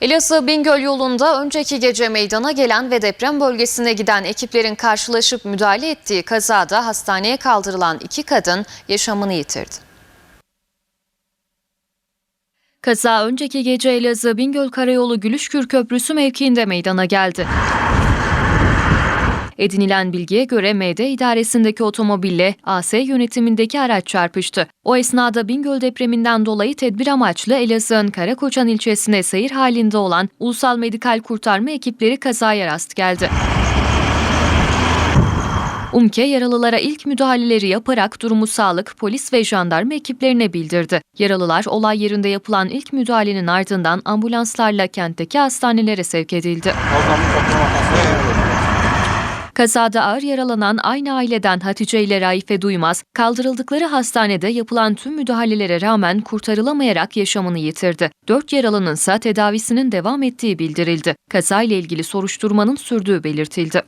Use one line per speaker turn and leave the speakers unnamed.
Elazığ Bingöl yolunda önceki gece meydana gelen ve deprem bölgesine giden ekiplerin karşılaşıp müdahale ettiği kazada hastaneye kaldırılan iki kadın yaşamını yitirdi. Kaza önceki gece Elazığ Bingöl Karayolu Gülüşkür Köprüsü mevkiinde meydana geldi. Edinilen bilgiye göre MD idaresindeki otomobille AS yönetimindeki araç çarpıştı. O esnada Bingöl depreminden dolayı tedbir amaçlı Elazığ'ın Karakoçan ilçesine seyir halinde olan Ulusal Medikal Kurtarma ekipleri kazaya rast geldi. UMKE yaralılara ilk müdahaleleri yaparak durumu sağlık, polis ve jandarma ekiplerine bildirdi. Yaralılar olay yerinde yapılan ilk müdahalenin ardından ambulanslarla kentteki hastanelere sevk edildi. Kazada ağır yaralanan aynı aileden Hatice ile Raife Duymaz, kaldırıldıkları hastanede yapılan tüm müdahalelere rağmen kurtarılamayarak yaşamını yitirdi. Dört yaralının ise tedavisinin devam ettiği bildirildi. Kazayla ilgili soruşturmanın sürdüğü belirtildi.